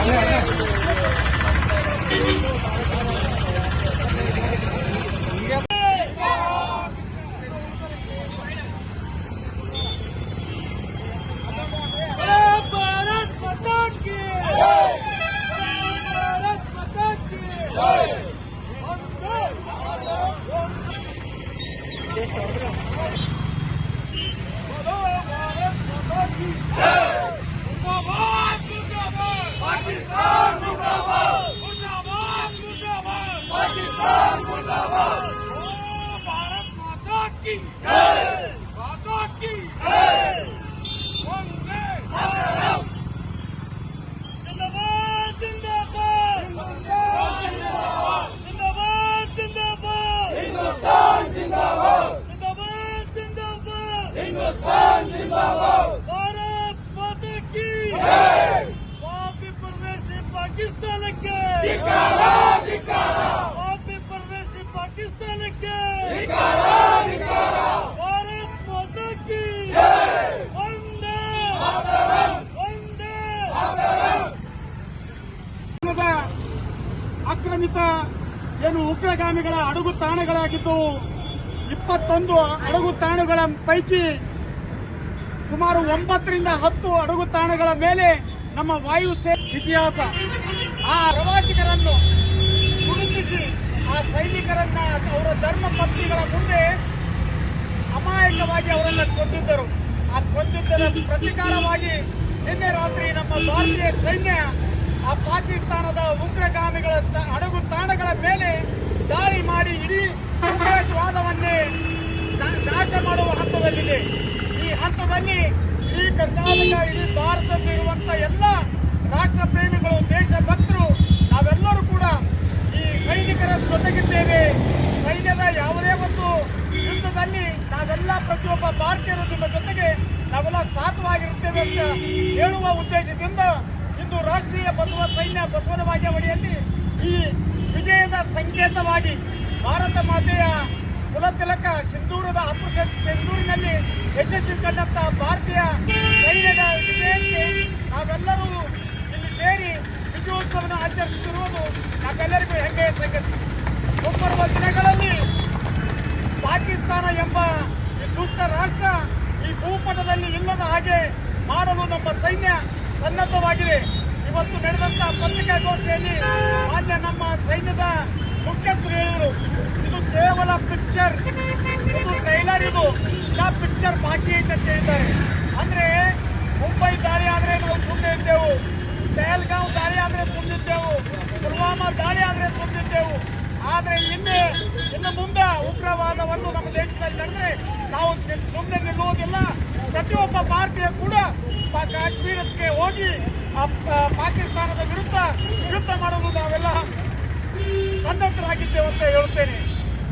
Allez, allez. Bharat ಮಾತೆ ಕಿ ಪಾಪಿ ಪ್ರವೇಶಿ ಪಾಕಿಸ್ತಾನಕ್ಕೆ ಪಾಪಿ ಪ್ರವೇಶಿ ಪಾಕಿಸ್ತಾನಕ್ಕೆ ಭಾರತ್ ಮಾತಾ ಕಿ ಒಂದೇ ಒಂದೇ ಆಕ್ರಮಿತ ಏನು ಉಗ್ರಗಾಮಿಗಳ ಅಡಗು ತಾಣಗಳಾಗಿದ್ದು ಇಪ್ಪತ್ತೊಂದು ಅಡಗು ತಾಣಗಳ ಪೈಕಿ ಸುಮಾರು ಒಂಬತ್ತರಿಂದ ಹತ್ತು ಅಡುಗು ತಾಣಗಳ ಮೇಲೆ ನಮ್ಮ ವಾಯುಸೇನೆ ಇತಿಹಾಸ. ಆ ಪ್ರವಾಸಿಗರನ್ನು ಗುರುತಿಸಿ, ಆ ಸೈನಿಕರನ್ನ ಅವರ ಧರ್ಮ ಪತ್ನಿಗಳ ಮುಂದೆ ಅಮಾಯಕವಾಗಿ ಅವರನ್ನ ಕೊಂದಿದ್ದರು. ಆ ಕೊಂದಿದ್ದರ ಪ್ರತಿಕಾರವಾಗಿ ನಿನ್ನೆ ರಾತ್ರಿ ನಮ್ಮ ಭಾರತೀಯ ಸೈನ್ಯ ಆ ಪಾಕಿಸ್ತಾನದ ಉಗ್ರಗಾಮಿಗಳ ಅಡಗು ತಾಣಗಳ ಮೇಲೆ ದಾಳಿ ಮಾಡಿ ಇಡೀ ಉಗ್ರವಾದವನ್ನೇ ನಾಶ ಮಾಡುವ ಹಂತದಲ್ಲಿದೆ. ಹಂತದಲ್ಲಿ ಇಡೀ ಕರ್ನಾಟಕ ಇಡೀ ಭಾರತದಲ್ಲಿರುವಂತ ಎಲ್ಲ ರಾಷ್ಟ್ರ ಪ್ರೇಮಿಗಳು ದೇಶಭಕ್ತರು, ನಾವೆಲ್ಲರೂ ಕೂಡ ಈ ಸೈನಿಕರ ಜೊತೆಗಿದ್ದೇವೆ. ಸೈನ್ಯದ ಯಾವುದೇ ಒಂದು ಯುದ್ಧದಲ್ಲಿ ನಾವೆಲ್ಲ ಪ್ರತಿಯೊಬ್ಬ ಭಾರತೀಯರು ನಿಮ್ಮ ಜೊತೆಗೆ ನಾವೆಲ್ಲ ಸಾಥವಾಗಿರುತ್ತೇವೆ ಅಂತ ಹೇಳುವ ಉದ್ದೇಶದಿಂದ ಇಂದು ರಾಷ್ಟ್ರೀಯ ಬಸವ ಸೈನ್ಯ ಬಸವನ ಬಾಗೇವಾಡಿಯಲ್ಲಿ ಈ ವಿಜಯದ ಸಂಕೇತವಾಗಿ ಭಾರತ ಮಾತೆಯ ಕುಲತಿಲಕ ಸಿಂಧೂರದ ಅಮೃತ ಸಿಂಧೂರಿನಲ್ಲಿ ಯಶಸ್ವಿ ಕಂಡಂತ ಭಾರತೀಯ ಸೈನ್ಯದ ವಿಜಯಕ್ಕೆ ನಾವೆಲ್ಲರೂ ಇಲ್ಲಿ ಸೇರಿ ವಿಜಯೋತ್ಸವ ಆಚರಿಸುತ್ತಿರುವುದು ನಾವೆಲ್ಲರಿಗೂ ಹೆಮ್ಮೆಯ ಸಂಗತಿ. ಮುಂಬರುವ ದಿನಗಳಲ್ಲಿ ಪಾಕಿಸ್ತಾನ ಎಂಬ ಈ ದುಷ್ಟ ರಾಷ್ಟ್ರ ಈ ಭೂಪಟದಲ್ಲಿ ಇಲ್ಲದ ಹಾಗೆ ಮಾಡಲು ನಮ್ಮ ಸೈನ್ಯ ಸನ್ನದ್ಧವಾಗಿದೆ. ಇವತ್ತು ನಡೆದಂತಹ ಪತ್ರಿಕಾಗೋಷ್ಠಿಯಲ್ಲಿ ನಮ್ಮ ಸೈನ್ಯದ ಮುಖ್ಯಸ್ಥರು ಹೇಳಿದರು ಇದು ಕೇವಲ ಪಿಕ್ಚರ್ ಇದು ಟ್ರೈಲರ್ ಇದು ಇನ್ನ ಪಿಕ್ಚರ್ ಬಾಕಿ ಐತೆ ಅಂತ ಹೇಳಿದ್ದಾರೆ. ಅಂದ್ರೆ ಮುಂಬೈ ದಾಳಿ ಆದ್ರೆ ನಾವು ಸುಮ್ಮನೆ ಇದ್ದೆವು ಪಹಲ್ಗಾಂವ್ ದಾಳಿ ಆದ್ರೆ ಸುಮ್ಮನಿದ್ದೆವು ಪುಲ್ವಾಮಾ ದಾಳಿ ಆದ್ರೆ ಸುಮ್ಮನಿದ್ದೆವು ಆದ್ರೆ ಇನ್ನೇ, ಇನ್ನು ಮುಂದೆ ಉಗ್ರವಾದವನ್ನು ನಮ್ಮ ದೇಶದಲ್ಲಿ ನಡೆದ್ರೆ ನಾವು ಸುಮ್ಮನೆ ನಿಲ್ಲುವುದಿಲ್ಲ. ಪ್ರತಿಯೊಬ್ಬ ಭಾರತೀಯ ಕೂಡ ಕಾಶ್ಮೀರಕ್ಕೆ ಹೋಗಿ, ಆ ಆ, ಪಾಕಿಸ್ತಾನದ ವಿರುದ್ಧ ಯುದ್ಧ ನಾವೆಲ್ಲ ಸನ್ನದ್ಧರಾಗಿದ್ದೇವೆ ಅಂತ ಹೇಳುತ್ತೇನೆ.